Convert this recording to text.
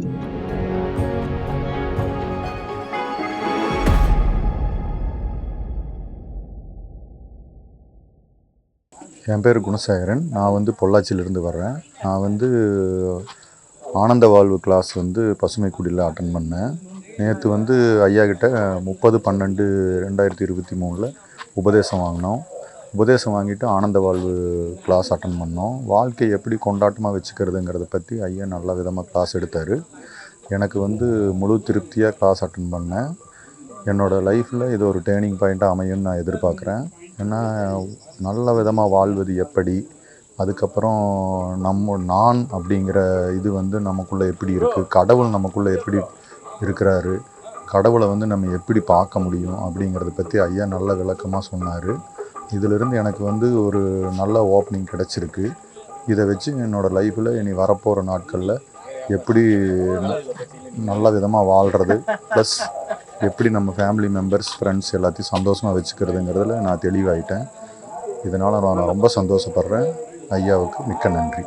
என் பேர் குணசேகரன். நான் வந்து பொள்ளாச்சியிலேருந்து வர்றேன். நான் வந்து ஆனந்த வாழ்வு கிளாஸ் வந்து பசுமை குடியில் அட்டன் பண்ணேன். நேற்று வந்து ஐயா கிட்ட முப்பது பன்னெண்டு ரெண்டாயிரத்தி இருபத்தி மூணில் உபதேசம் வாங்கினோம். உபதேசம் வாங்கிட்டு ஆனந்த வாழ்வு கிளாஸ் அட்டன் பண்ணோம். வாழ்க்கையை எப்படி கொண்டாட்டமாக வச்சுக்கிறதுங்கிறத பற்றி ஐயா நல்ல விதமாக கிளாஸ் எடுத்தார். எனக்கு வந்து முழு திருப்தியாக கிளாஸ் அட்டன் பண்ணேன். என்னோடய லைஃப்பில் இது ஒரு டேர்னிங் பாயிண்ட்டாக அமையும்னு நான் எதிர்பார்க்குறேன். ஏன்னா நல்ல விதமாக வாழ்வது எப்படி? அதுக்கப்புறம் நம்ம நான் அப்படிங்கிற இது வந்து நமக்குள்ளே எப்படி இருக்குது கடவுள் நமக்குள்ளே எப்படி இருக்கிறாரு? கடவுளை வந்து நம்ம எப்படி பார்க்க முடியும்? அப்படிங்கிறத பற்றி ஐயா நல்ல விளக்கமாக சொன்னார். இதிலிருந்து எனக்கு வந்து ஒரு நல்ல ஓப்பனிங் கிடச்சிருக்கு. இதை வச்சு என்னோடய லைஃப்பில் இனி வரப்போகிற நாட்களில் எப்படி நல்ல விதமாக வாழ்கிறது ப்ளஸ் எப்படி நம்ம ஃபேமிலி மெம்பர்ஸ் ஃப்ரெண்ட்ஸ் எல்லாத்தையும் சந்தோஷமாக வச்சுக்கிறதுங்கிறதுல நான் தெளிவாயிட்டேன். இதனால் நான் ரொம்ப சந்தோஷப்படுறேன். ஐயாவுக்கு மிக்க நன்றி.